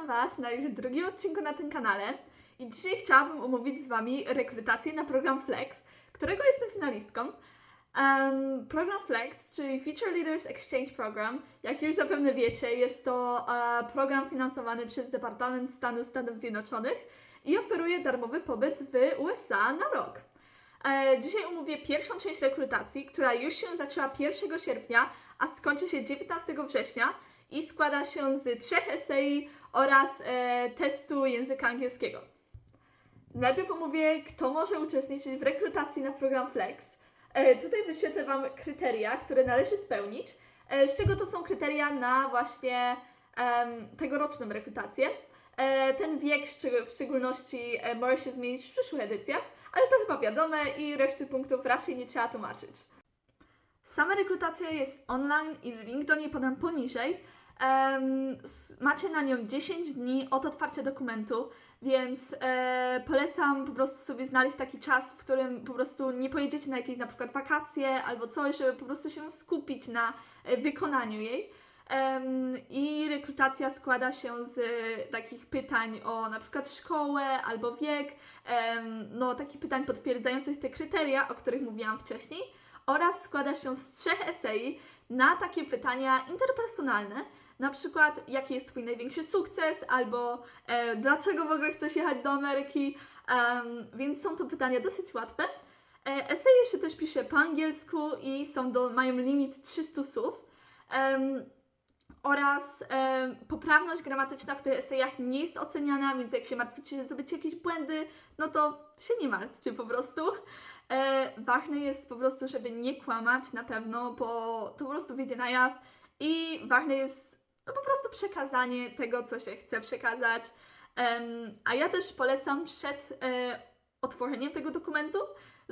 Was na już drugim odcinku na tym kanale i dzisiaj chciałabym omówić z Wami rekrutację na program Flex, którego jestem finalistką. Em, program Flex, czyli Future Leaders Exchange Program, jak już zapewne wiecie, jest to e, program finansowany przez Departament Stanu Stanów Zjednoczonych i oferuje darmowy pobyt w USA na rok. E, dzisiaj omówię pierwszą część rekrutacji, która już się zaczęła 1 sierpnia, a skończy się 19 września i składa się z trzech esei oraz e, testu języka angielskiego. Najpierw omówię, kto może uczestniczyć w rekrutacji na program Flex. E, tutaj wyświetlę Wam kryteria, które należy spełnić, e, z czego to są kryteria na właśnie em, tegoroczną rekrutację. E, ten wiek w szczególności e, może się zmienić w przyszłych edycjach, ale to chyba wiadome i reszty punktów raczej nie trzeba tłumaczyć. Sama rekrutacja jest online i link do niej podam poniżej. Macie na nią 10 dni od otwarcia dokumentu, więc e, polecam po prostu sobie znaleźć taki czas, w którym po prostu nie pojedziecie na jakieś na przykład wakacje albo coś, żeby po prostu się skupić na e, wykonaniu jej. I rekrutacja składa się z takich pytań o na przykład szkołę albo wiek, em, no takich pytań potwierdzających te kryteria, o których mówiłam wcześniej oraz składa się z trzech esei na takie pytania interpersonalne, na przykład jaki jest Twój największy sukces, albo e, dlaczego w ogóle chcesz jechać do Ameryki, Em, więc są to pytania dosyć łatwe. E, eseje się też pisze po angielsku i są do, mają limit 300 słów. Em, oraz em, poprawność gramatyczna w tych esejach nie jest oceniana, więc jak się martwicie, że zrobicie jakieś błędy, no to się nie martwcie po prostu. E, ważne jest po prostu, żeby nie kłamać na pewno, bo to po prostu wyjdzie na jaw i ważne jest no, po prostu przekazanie tego, co się chce przekazać. Em, a ja też polecam przed e, otworzeniem tego dokumentu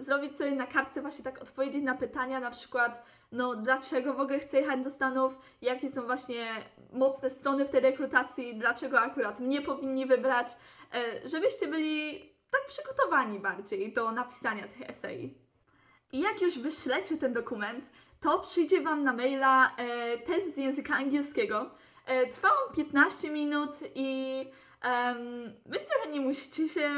zrobić sobie na kartce właśnie tak odpowiedzieć na pytania, na przykład no dlaczego w ogóle chcę jechać do Stanów, jakie są właśnie mocne strony w tej rekrutacji, dlaczego akurat mnie powinni wybrać, e, żebyście byli tak przygotowani bardziej do napisania tych esei. I jak już wyślecie ten dokument, to przyjdzie Wam na maila e, test z języka angielskiego. Trwa on 15 minut i em, myślę, że nie musicie się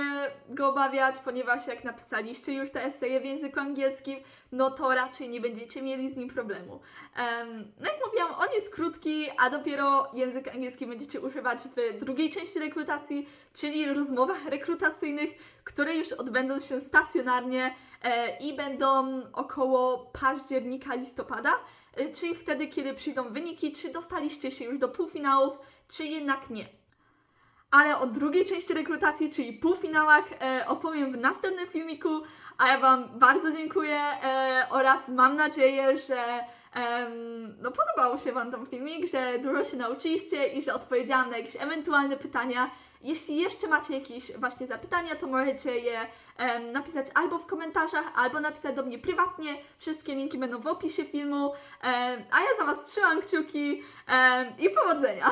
go obawiać, ponieważ jak napisaliście już te eseje w języku angielskim, no to raczej nie będziecie mieli z nim problemu. Em, no jak mówiłam, on jest krótki, a dopiero język angielski będziecie używać w drugiej części rekrutacji, czyli rozmowach rekrutacyjnych, które już odbędą się stacjonarnie e, i będą około października, listopada, e, czyli wtedy, kiedy przyjdą wyniki, czy dostaliście się już do półfinałów, czy jednak nie. Ale o drugiej części rekrutacji, czyli półfinałach, e, opowiem w następnym filmiku, a ja Wam bardzo dziękuję e, oraz mam nadzieję, że no, podobał się Wam ten filmik, że dużo się nauczyliście i że odpowiedziałam na jakieś ewentualne pytania. Jeśli jeszcze macie jakieś właśnie zapytania, to możecie je em, napisać albo w komentarzach, albo napisać do mnie prywatnie. Wszystkie linki będą w opisie filmu. Em, a ja za Was trzymam kciuki em, i powodzenia!